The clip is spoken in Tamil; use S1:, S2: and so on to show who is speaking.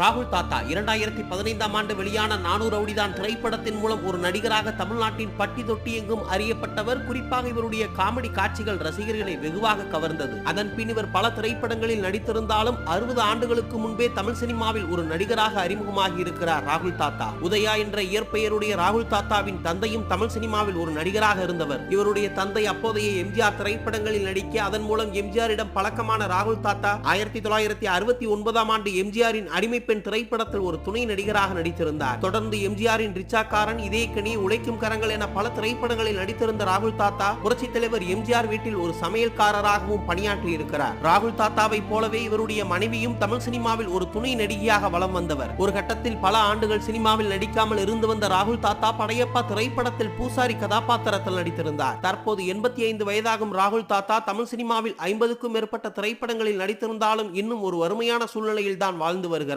S1: ராகுல் தாத்தா இரண்டாயிரத்தி பதினைந்தாம் ஆண்டு வெளியான நானூறு ரவுடிதான் திரைப்படத்தின் மூலம் ஒரு நடிகராக தமிழ்நாட்டின் பட்டி தொட்டி எங்கும் அறியப்பட்டவர் குறிப்பாக இவருடைய காமெடி காட்சிகள் ரசிகர்களை வெகுவாக கவர்ந்தது. அதன் பின் இவர் பல திரைப்படங்களில் நடித்திருந்தாலும் அறுபது ஆண்டுகளுக்கு முன்பே தமிழ் சினிமாவில் ஒரு நடிகராக அறிமுகமாகி இருக்கிறார் ராகுல் தாத்தா. உதயா என்ற இயற்பெயருடைய ராகுல் தாத்தாவின் தந்தையும் தமிழ் சினிமாவில் ஒரு நடிகராக இருந்தவர். இவருடைய தந்தை அப்போதைய எம்ஜிஆர் திரைப்படங்களில் நடிக்க அதன் மூலம் எம்ஜிஆரிடம் பழக்கமான ராகுல் தாத்தா ஆயிரத்தி தொள்ளாயிரத்தி அறுபத்தி ஒன்பதாம் ஆண்டு எம்ஜிஆரின் அடிமை பெண் திரைப்படத்தில் ஒரு துணை நடிகராக நடித்திருந்தார். தொடர்ந்து எம்ஜிஆரின் ரிச்சாக்காரன் இதே கனி உழைக்கும் கரங்கள் என பல திரைப்படங்களில் நடித்திருந்த ராகுல் தாத்தா புரட்சி தலைவர் எம்ஜிஆர் வீட்டில் ஒரு சமையல்காரராகவும் பணியாற்றி இருக்கிறார் ராகுல் தாத்தாவை போலவே இவருடைய மனைவியும் தமிழ் சினிமாவில் ஒரு துணை நடிகையாக வலம் வந்தவர். ஒரு கட்டத்தில் பல ஆண்டுகள் சினிமாவில் நடிக்காமல் இருந்து வந்த ராகுல் தாத்தா படையப்பா திரைப்படத்தில் பூசாரி கதாபாத்திரத்தில் நடித்திருந்தார். தற்போது எண்பத்தி ஐந்து வயதாகும் ராகுல் தாத்தா தமிழ் சினிமாவில் ஐம்பதுக்கும் மேற்பட்ட திரைப்படங்களில் நடித்திருந்தாலும் இன்னும் ஒரு வறுமையான சூழ்நிலையில் தான் வாழ்ந்து வருகிறார்.